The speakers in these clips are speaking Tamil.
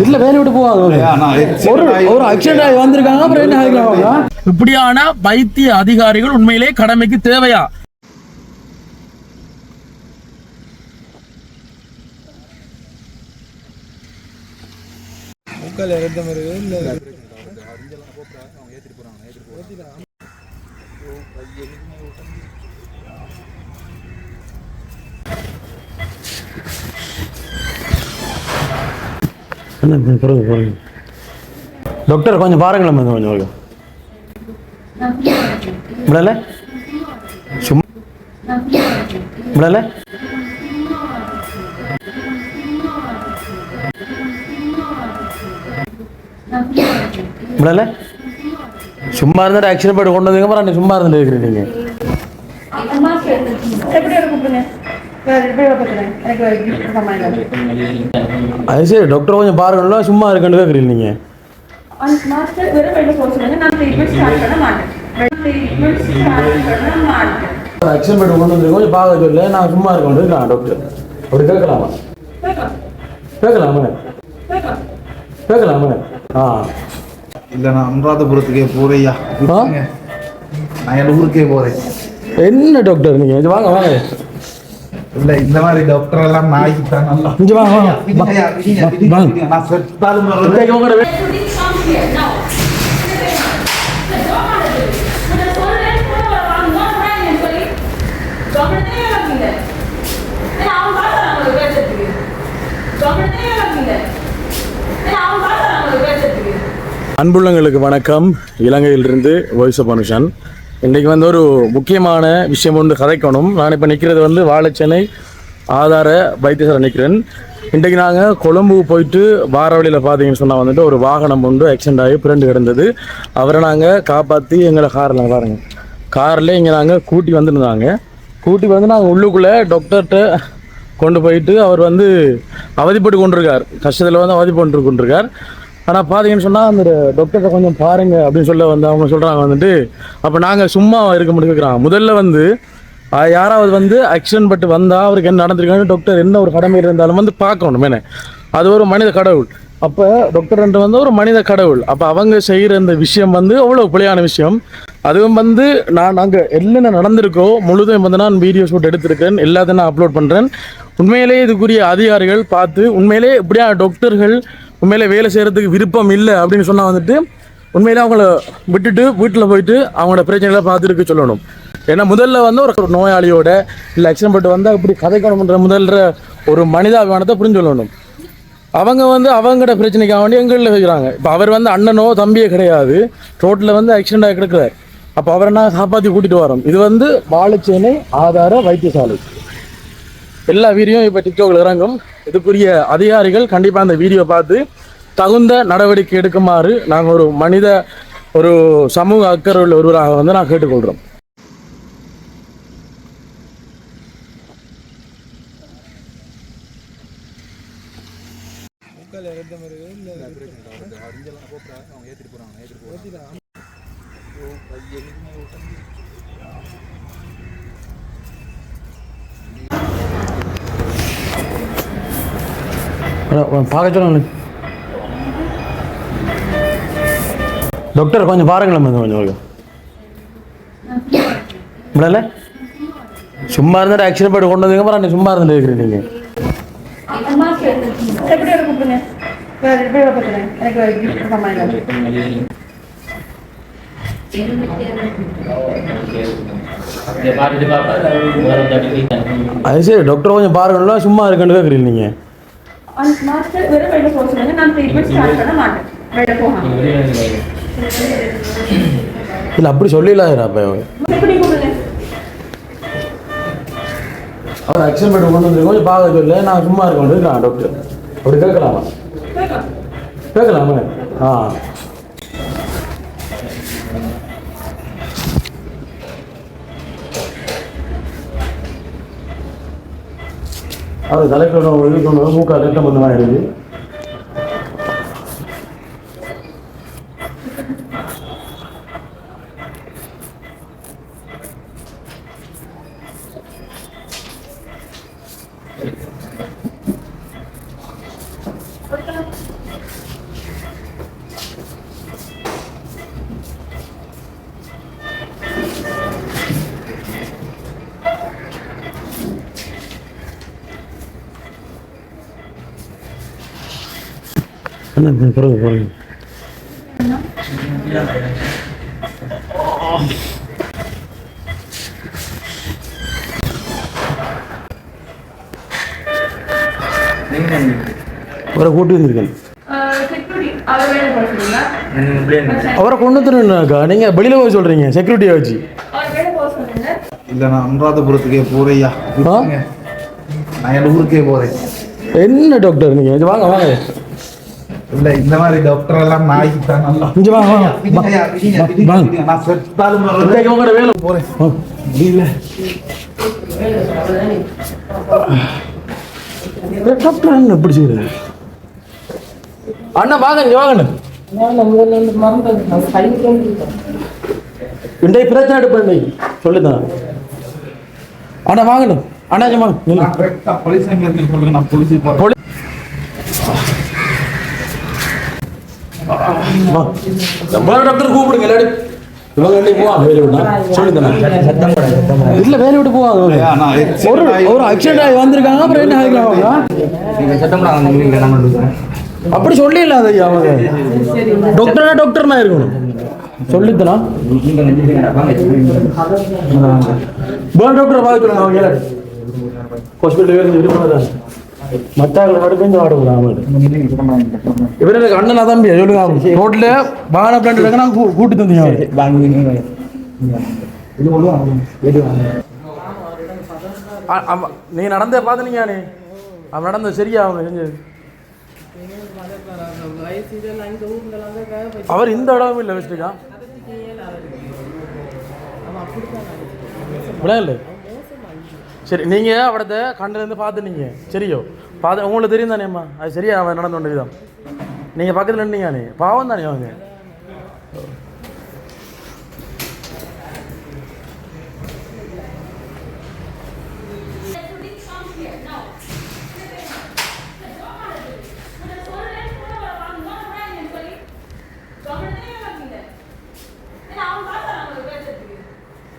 இல்ல வேலை விட்டு போவாங்க ஒரு ஒரு ஆக்சிடென்ட் ஆகி வந்திருக்காங்க அப்புறம் என்ன ஆகிக்கலாம் அவங்க இப்படியான வைத்திய அதிகாரிகள் உண்மையிலே கடமைக்கு தேவையா? சும்மா விடல விடல சும்மா இருந்துட்டு ஆக்சிடென்ட் போட்டு கொண்டு வந்தீங்க அப்புறம் சும்மா இருந்துட்டு இருக்கிறீங்க எப்படி வர கூப்பிடுங்க வேற எப்படி வர பார்க்குறேன் எனக்கு சமாளிக்கலாம் அது சரி டாக்டர் கொஞ்சம் பாருங்களா சும்மா இருக்குன்னு கேட்குறீங்க நீங்கள் நான் கொண்டு வந்து கொஞ்சம் பார்க்க சொல்லல நான் சும்மா இருக்க வேண்டியது டாக்டர் அப்படி கேட்கலாமா? கேட்கலாம். கேட்கலாமா? ஆ. இல்ல நான் அனுராதபுரத்துக்கே போறையா? நான் என் ஊருக்கே போறேன். என்ன டாக்டர் நீங்கள் வாங்க வாங்க. இல்ல இந்த மாதிரி டாக்டர் எல்லாம் நாய்க்கு தான் நல்லா இங்கே நான் செத்தாலும் அன்புள்ளங்களுக்கு வணக்கம். இலங்கையிலிருந்து வாய்ஸ் ஆஃப் மனுஷன் இன்றைக்கு வந்து ஒரு முக்கியமான விஷயம் ஒன்று கதைக்கணும். நான் இப்போ நிற்கிறது வந்து வாழைச்சேனை ஆதார வைத்தியசாலை நிற்கிறேன் இன்றைக்கு நாங்கள் கொழும்பு போயிட்டு வார வழியில் பார்த்தீங்கன்னு சொன்னால் வந்துட்டு ஒரு வாகனம் ஒன்று ஆக்சிடென்ட் ஆகி பிறண்டு கிடந்தது. அவரை நாங்கள் காப்பாற்றி எங்களை காரில் பாருங்க. காரில் இங்கே நாங்கள் கூட்டி வந்துருந்தாங்க. கூட்டி வந்து நாங்கள் உள்ளுக்குள்ளே டாக்டர்கிட்ட கொண்டு போயிட்டு அவர் வந்து அவதிப்பட்டு கொண்டிருக்கார். கஷ்டத்தில் வந்து அவதிப்பட்டு கொண்டிருக்கார். ஆனால் பார்த்தீங்கன்னு சொன்னால் அந்த டாக்டர்கிட்ட கொஞ்சம் பாருங்கள் அப்படின்னு சொல்ல வந்து அவங்க சொல்கிறாங்க வந்துட்டு அப்போ நாங்கள் சும்மா இருக்க முடியுங்கிறாங்க முதல்ல வந்து யாராவது வந்து ஆக்சிடென்ட் பட்டு வந்தால் அவருக்கு என்ன நடந்திருக்காங்க டாக்டர் என்ன ஒரு கடமை இருந்தாலும் வந்து பார்க்கணும் என்ன அது ஒரு மனித கடவுள். அப்போ டாக்டர்ன்ற வந்து ஒரு மனித கடவுள். அப்போ அவங்க செய்கிற இந்த விஷயம் வந்து அவ்வளோ பிழையான விஷயம். அதுவும் வந்து நான் நாங்கள் என்னென்ன நடந்திருக்கோ முழுதும் வந்து நான் வீடியோ ஷூட் எடுத்திருக்கேன் எல்லாத்தையும் நான் அப்லோட் பண்ணுறேன் உண்மையிலேயே இதுக்குரிய அதிகாரிகள் பார்த்து உண்மையிலே இப்படியா டாக்டர்கள் உண்மையிலே வேலை செய்கிறதுக்கு விருப்பம் இல்லை அப்படின்னு சொன்னால் வந்துட்டு உண்மையிலே அவங்கள விட்டுட்டு வீட்டில் போயிட்டு அவங்களோட பிரச்சனைகளை பார்த்துருக்க சொல்லணும். ஏன்னா முதல்ல வந்து ஒரு நோயாளியோட இல்லை ஆக்சிடென்ட் பட்டு வந்தால் இப்படி கதைக்கணும்ன்ற முதல்ல ஒரு மனிதாபிமானத்தை புரிஞ்சு சொல்லணும் அவங்க வந்து அவங்களோட பிரச்சனைக்காக வேண்டி எங்களில் வைக்கிறாங்க இப்போ அவர் வந்து அண்ணனோ தம்பியே கிடையாது. ரோட்டில் வந்து ஆக்சிடென்ட் ஆகி கிடக்கிறார். அப்போ அவரை நான் காப்பாற்றி கூட்டிகிட்டு வரோம். இது வந்து வாழைச்சேனை ஆதார வைத்தியசாலை. எல்லா வீடியோ இப்போ டிக்டோக்கில் இறங்கும். இதுக்குரிய அதிகாரிகள் கண்டிப்பாக அந்த வீடியோ பார்த்து தகுந்த நடவடிக்கை எடுக்குமாறு நாங்கள் ஒரு மனித ஒரு சமூக அக்கறை உள்ள ஒருவராக வந்து நான் கேட்டுக்கொள்கிறோம் பார்க்க சொல்லுங்க டாக்டர் கொஞ்சம் பாருங்களேன் கொஞ்சம் கொஞ்சம் விடல? சும்மா இருந்துட்டு ஆக்சிடென்ட் போட்டு கொண்டு வந்தீங்க அப்புறம் சும்மா இருந்துட்டு இருக்கிறீங்க அது சரி டாக்டர் கொஞ்சம் பாருங்களா சும்மா இருக்குன்னு கேட்குறீங்க நீங்கள் மாஸ்டர் வெறும் வெளில போக சொல்லுங்க. நான் ட்ரீட்மெண்ட் ஸ்டார்ட் பண்ண மாட்டேன். வெளில போகாம. இல்லை அப்படி சொல்லிடலாதா அப்போ? எப்படி கூப்பிடுங்க அவர் ஆக்சிடென்ட் போட்டு கொண்டு வந்து கொஞ்சம் பார்க்க சொல்ல. நான் சும்மா இருக்க வேண்டியது டாக்டர் அப்படி கேட்கலாம். கேட்கலாமா? ஆ. அவர் தலைக்கு இழுக்கணும் மூக்கா திட்டம் பண்ணுவாங்க மாதிரி என்ன பிறகு போகிறேன் அவரை கூட்டி வந்திருக்கேன். அவர் கொண்டு வந்துருக்கா நீங்கள் வெளியில் போய் சொல்கிறீங்க செக்யூரிட்டியை வச்சு. இல்ல நான் அனுராதபுரத்துக்கே போறேயா? நான் என் ஊருக்கே போறேன். என்ன டாக்டர் நீங்கள் வாங்க வாங்க. இல்ல இந்த மாதிரி டாக்டர் எல்லாம் நாய்க்கு தான் நல்லா இங்கே. நான் செத்தாலும் உங்களோட வேலை போறேன் முடியல டாக்டர் என்ன எப்படி செய்யுது அண்ணா வாங்க இங்கே வாங்க இன்றைக்கு பிரச்சனை எடுப்பேன் சொல்லுதான் அண்ணா வாங்கணும் அண்ணா வாங்க இருக்குன்னு சொல்லுங்க, நான் police டாக்டர் கூப்பிடுங்க இல்லாட்டி இவங்க போவாங்க வேலையை விட்டு சொல்லுங்க இல்ல வேலையை விட்டு போவாங்க ஒரு ஆகி- ஒரு ஆக்சிடென்ட் ஆகி வந்திருக்காங்க அப்புறம் என்ன ஆகிக்கலாம் அவங்க அப்படி சொல்லிடலாம் ஐயா அவங்க டாக்டர்னா டாக்டர்னா இருக்கணும். சொல்லித்தலாம் பேர்ட் டாக்டர் அவங்க ஹாஸ்பிட்டல் மற்றவங்களை அடுத்து ஆடுவோம் இவர் எனக்கு அண்ணனா தம்பி சொல்லுங்க. ரோட்ல வாகன பிளான் இருக்காங்க நான் கூட்டி தந்தீங்க. நீங்க நடந்தே பார்த்துனீங்க நீ. அவன் நடந்தது சரியா அவங்க செஞ்சது? அவர் இந்த இடமும் இல்லை வச்சுருக்கா விளையாடல சரி நீங்கள் அவடத்தை கண்டிலேருந்து பார்த்துனீங்க சரியோ? பார்த்து உங்களுக்கு தெரியும் தானேம்மா? அது சரியா? அவன் நடந்து கொண்டு விதம். நீங்கள் பக்கத்தில் நின்றீங்க நீ பாவம் தானே அவங்க?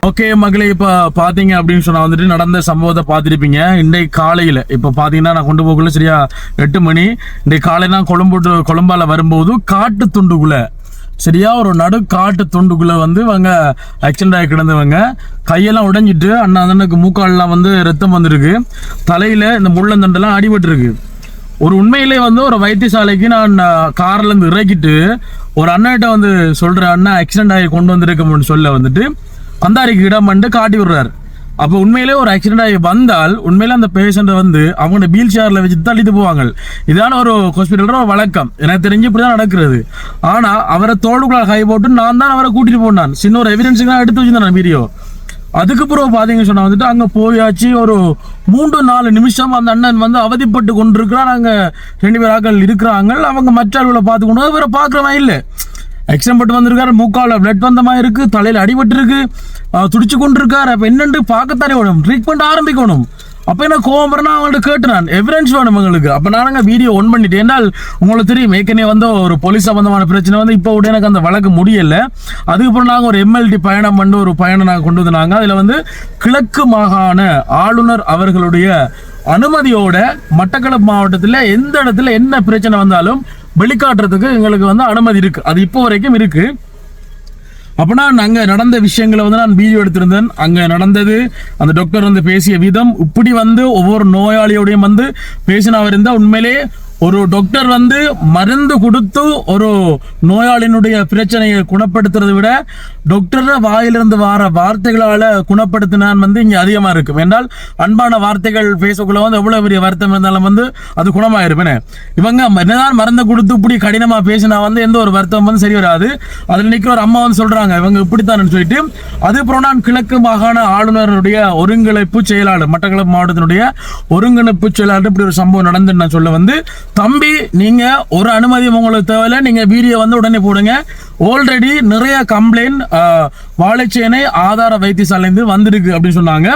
ஓகே மகளே இப்போ பார்த்தீங்க அப்படின்னு சொன்னா வந்துட்டு நடந்த சம்பவத்தை பார்த்துருப்பீங்க. இன்றைக்கு காலையில் இப்போ பார்த்தீங்கன்னா நான் கொண்டு போகக்குள்ள சரியா எட்டு மணி. இன்றைக்கு காலையில் நான் கொழும்பு to- கொழும்பால வரும்போது காட்டு துண்டுக்குள்ள சரியா ஒரு நடு காட்டு துண்டுக்குள்ள வந்து அவங்க ஆக்சிடென்ட் ஆகி கிடந்தவங்க. கையெல்லாம் உடைஞ்சிட்டு அண்ணா அண்ணனுக்கு மூக்காலெலாம் வந்து ரத்தம் வந்திருக்கு. தலையில் இந்த முள்ளந்தண்டெல்லாம் அடிபட்டுருக்கு. ஒரு உண்மையிலே வந்து ஒரு வைத்தியசாலைக்கு நான் அஹ், கார்ல இருந்து இறக்கிட்டு ஒரு அண்ணன்கிட்ட வந்து சொல்றேன் அண்ணா ஆக்சிடென்ட் ஆகி கொண்டு வந்திருக்கோம்னு சொல்ல வந்துட்டு அந்தாரிக்கு இடம் வந்து காட்டி விடுறாரு. அப்போ உண்மையிலே ஒரு ஆக்சிடென்ட் ஆகி வந்தால் உண்மையிலே அந்த பேஷண்ட்டை வந்து அவங்க வீல் சேரில் வச்சு தள்ளிட்டு போவாங்க. இதான ஒரு ஹாஸ்பிட்டலோட ஒரு வழக்கம். எனக்கு தெரிஞ்சு இப்படி தான் நடக்கிறது. ஆனால் அவரை தோளுக்குள்ள கை போட்டு நான் தான் அவரை கூட்டிட்டு போனான். சின்ன ஒரு எவிடன்ஸுக்கு எடுத்து வச்சிருந்தேன் வீடியோ அதுக்கு பிறகு பார்த்தீங்கன்னு சொன்னால் வந்துட்டு அங்கே போயாச்சு. ஒரு மூன்று நாலு நிமிஷம் அந்த அண்ணன் வந்து அவதிப்பட்டு கொண்டிருக்கிறார் அங்கே ரெண்டு பேர் ஆக்கள் இருக்கிறாங்க. அவங்க மற்ற ஆளுகளை பார்த்து கொண்டு இவரை பார்க்குறவன் இல்லை. ஆக்சிடென்ட் பட்டு வந்திருக்காரு மூக்கால பிளட் வந்த மாதிரி இருக்கு தலையில் அடிபட்டு இருக்கு துடிச்சு கொண்டு இருக்காரு அப்போ என்னென்று பார்க்கத்தானே வேணும்? ட்ரீட்மெண்ட் ஆரம்பிக்கணும். அப்போ என்ன கோவம் வரணும் அவங்கள்ட்ட கேட்டு நான் எவிடன்ஸ் வேணும் உங்களுக்கு அப்போ நானுங்க வீடியோ ஒன் பண்ணிட்டேன். என்னால் உங்களுக்கு தெரியும் ஏற்கனவே வந்து ஒரு போலீஸ் சம்பந்தமான பிரச்சனை வந்து இப்போ உடனே எனக்கு அந்த வழக்கு முடியல. அதுக்கப்புறம் நாங்கள் ஒரு எம்எல்டி பயணம் பண்ணி ஒரு பயணம் நாங்கள் கொண்டு வந்தாங்க. அதில் வந்து கிழக்கு மாகாண ஆளுநர் அவர்களுடைய அனுமதியோட மட்டக்களப்பு மாவட்டத்தில் எந்த இடத்துல என்ன பிரச்சனை வந்தாலும் வெளிக்காட்டுறதுக்கு எங்களுக்கு வந்து அனுமதி இருக்கு. அது இப்போ வரைக்கும் இருக்கு. அப்போ அங்கே நடந்த விஷயங்களை வந்து நான் வீடியோ எடுத்திருந்தேன். அங்கே நடந்தது அந்த டாக்டர் வந்து பேசிய விதம் இப்படி வந்து ஒவ்வொரு நோயாளியோடையும் வந்து பேசினவர் இருந்தால் உண்மையிலே ஒரு டாக்டர் வந்து மருந்து கொடுத்து ஒரு நோயாளினுடைய பிரச்சனையை குணப்படுத்துறதை விட டாக்டர் வாயிலிருந்து வர வார்த்தைகளால் குணப்படுத்தினான் வந்து இங்கே அதிகமாக இருக்கும் என்றால் அன்பான வார்த்தைகள் பேசக்குள்ள வந்து எவ்வளோ பெரிய வருத்தம் இருந்தாலும் வந்து அது குணமாயிருப்பேனே இவங்க என்னதான் மருந்து கொடுத்து இப்படி கடினமாக பேசினா வந்து எந்த ஒரு வருத்தம் வந்து சரி வராது. அதில் நிற்கிற ஒரு அம்மா வந்து சொல்கிறாங்க இவங்க இப்படித்தான் சொல்லிட்டு. அதுக்கப்புறம் நான் கிழக்கு மாகாண ஆளுநருடைய ஒருங்கிணைப்பு செயலாளர் மட்டக்களப்பு மாவட்டத்தினுடைய ஒருங்கிணைப்பு செயலாளர் இப்படி ஒரு சம்பவம் நடந்துன்னு நான் சொல்ல வந்து தம்பி நீங்க ஒரு அனுமதி உங்களுக்கு தேவையில்லை. நீங்க வீடியோ வந்து உடனே போடுங்க. ஆல்ரெடி நிறைய கம்ப்ளைண்ட் வாழைச்சேனை ஆதார வைத்தியசாலையிலிருந்து வந்திருக்கு அப்படின்னு சொன்னாங்க.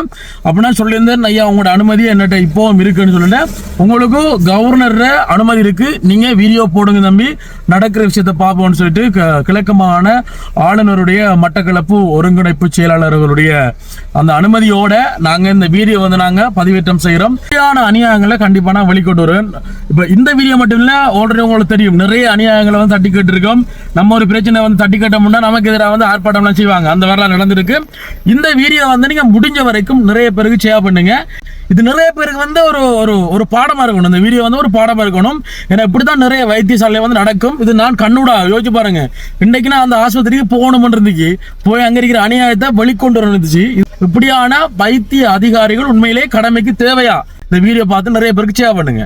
அப்படின்னா சொல்லியிருந்தேன் ஐயா உங்களோட அனுமதி என்னட்ட இப்போவும் இருக்குன்னு சொல்லிட்டு உங்களுக்கு கவர்னர் அனுமதி இருக்கு. நீங்க வீடியோ போடுங்க தம்பி. நடக்கிற விஷயத்தை பார்ப்போம்னு சொல்லிட்டு க- கிழக்கு மாகாண ஆளுநருடைய மட்டக்களப்பு ஒருங்கிணைப்பு செயலாளர்களுடைய அந்த அனுமதியோட நாங்க இந்த வீடியோ வந்து நாங்க பதிவேற்றம் செய்யறோம் சரியான அநியாயங்களை கண்டிப்பா நான் வெளிக்கொண்டு வருவேன். இப்ப இந்த வீடியோ மட்டும் இல்ல ஆல்ரெடி உங்களுக்கு தெரியும். நிறைய அநியாயங்களை வந்து தட்டி கேட்டிருக்கோம் நம்ம ஒரு பிரச்சனை வந்து தட்டி கேட்டோம்னா நமக்கு எதிராக வந்து ஆர்ப்பாட்டம்லாம் செய்வாங்க. அந்த வரலாறு நடந்திருக்கு. இந்த வீடியோ வந்து நீங்கள் முடிஞ்ச வரைக்கும் நிறைய பேருக்கு ஷேர் பண்ணுங்க. இது நிறைய பேருக்கு வந்து ஒரு ஒரு ஒரு பாடமாக இருக்கணும். இந்த வீடியோ வந்து ஒரு பாடமாக இருக்கணும். ஏன்னா இப்படி தான் நிறைய வைத்தியசாலை வந்து நடக்கும். இது நான் கண்ணூடா யோசிச்சு பாருங்க. இன்னைக்கு நான் அந்த ஆஸ்பத்திரிக்கு போகணும்னு இருந்துச்சு. போய் அங்கே இருக்கிற அநியாயத்தை வெளிக்கொண்டு வர இருந்துச்சு. இப்படியான வைத்திய அதிகாரிகள் உண்மையிலே கடமைக்கு தேவையா? இந்த வீடியோ பார்த்து நிறைய பேருக்கு ஷேர் பண்ணுங்க.